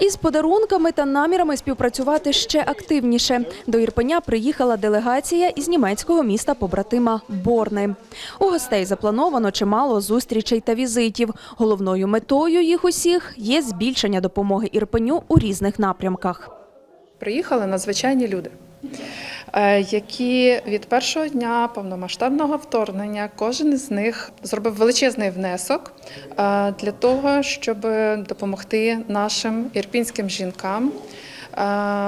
Із подарунками та намірами співпрацювати ще активніше. До Ірпеня приїхала делегація із німецького міста побратима Борни. У гостей заплановано чимало зустрічей та візитів. Головною метою їх усіх є збільшення допомоги Ірпеню у різних напрямках. Приїхали надзвичайні люди, які від першого дня повномасштабного вторгнення кожен із них зробив величезний внесок е, для того, щоб допомогти нашим ірпінським жінкам. е,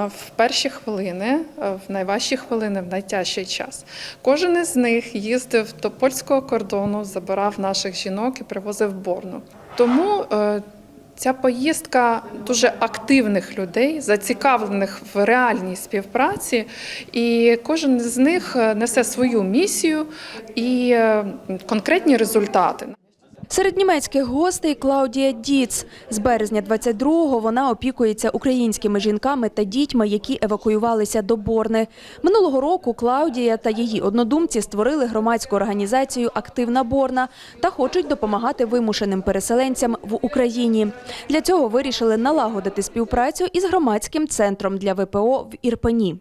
В перші хвилини, е, в найважчі хвилини, в найтяжчий час. Кожен із них їздив до польського кордону, забирав наших жінок і привозив Борну. Тому е, Ця поїздка дуже активних людей, зацікавлених в реальній співпраці, і кожен з них е, несе свою місію і е, конкретні результати. Серед німецьких гостей Клаудія Діц. З березня 22-го вона опікується українськими жінками та дітьми, які евакуювалися до Борни. Минулого року Клаудія та її однодумці створили громадську організацію Активна Борна та хочуть допомагати вимушеним переселенцям в Україні. Для цього вирішили налагодити співпрацю із громадським центром для ВПО в Ірпені.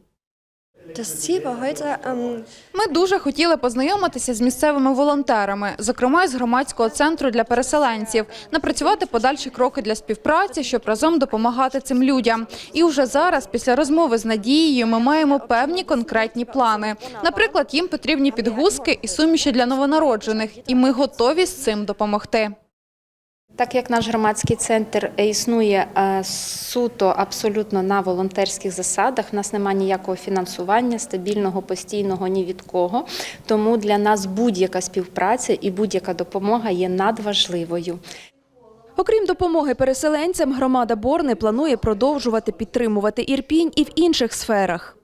Ми дуже хотіли познайомитися з місцевими волонтерами, зокрема з громадського центру для переселенців, напрацювати подальші кроки для співпраці, щоб разом допомагати цим людям. І вже зараз, після розмови з Надією, ми маємо певні конкретні плани. Наприклад, їм потрібні підгузки і суміші для новонароджених, і ми готові з цим допомогти. Так як наш громадський центр е, існує е, суто абсолютно на волонтерських засадах, в нас немає ніякого фінансування стабільного, постійного ні від кого. Тому для нас будь-яка співпраця і будь-яка допомога є надважливою. Окрім допомоги переселенцям, громада Борни планує продовжувати підтримувати Ірпінь і в інших сферах.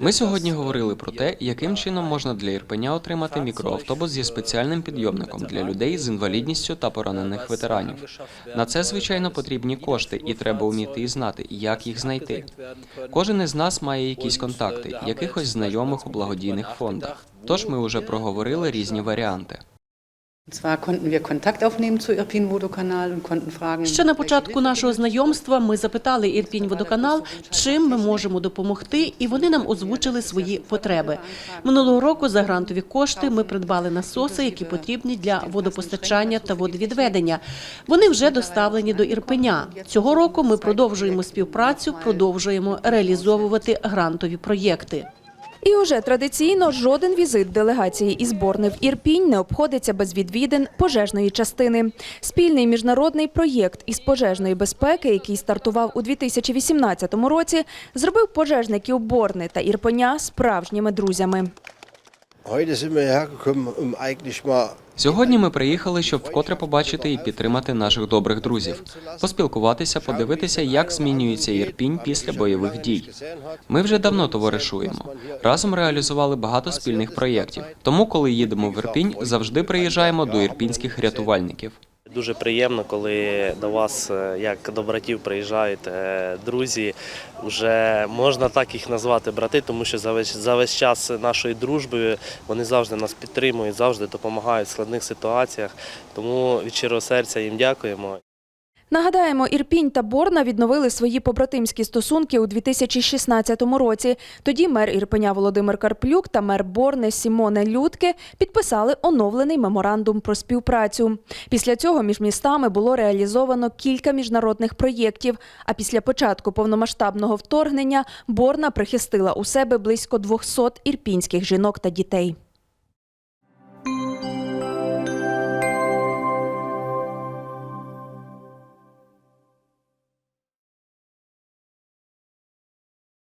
Ми сьогодні говорили про те, яким чином можна для Ірпеня отримати мікроавтобус зі спеціальним підйомником для людей з інвалідністю та поранених ветеранів. На це, звичайно, потрібні кошти, і треба вміти і знати, як їх знайти. Кожен із нас має якісь контакти, якихось знайомих у благодійних фондах. Тож ми вже проговорили різні варіанти. Ще на початку нашого знайомства ми запитали Ірпінь водоканал, чим ми можемо допомогти, і вони нам озвучили свої потреби. Минулого року за грантові кошти ми придбали насоси, які потрібні для водопостачання та водовідведення. Вони вже доставлені до Ірпеня. Цього року ми продовжуємо співпрацю, продовжуємо реалізовувати грантові проєкти. І уже традиційно жоден візит делегації із Борни в Ірпінь не обходиться без відвідин пожежної частини. Спільний міжнародний проєкт із пожежної безпеки, який стартував у 2018 році, зробив пожежників Борни та Ірпеня справжніми друзями. Сьогодні ми приїхали, щоб вкотре побачити і підтримати наших добрих друзів, поспілкуватися, подивитися, як змінюється Ірпінь після бойових дій. Ми вже давно товаришуємо. Разом реалізували багато спільних проєктів. Тому, коли їдемо в Ірпінь, завжди приїжджаємо до ірпінських рятувальників. Дуже приємно, коли до вас, е, як до братів, приїжджають е, друзі. Вже можна так їх назвати брати, тому що за весь, за весь час нашої дружби вони завжди нас підтримують, завжди допомагають в складних ситуаціях. Тому від щирого серця їм дякуємо. Нагадаємо, Ірпінь та Борна відновили свої побратимські стосунки у 2016 році. Тоді мер Ірпеня Володимир Карплюк та мер Борни Сімоне Людке підписали оновлений меморандум про співпрацю. Після цього між містами було реалізовано кілька міжнародних проєктів. А після початку повномасштабного вторгнення Борна прихистила у себе близько 200 ірпінських жінок та дітей.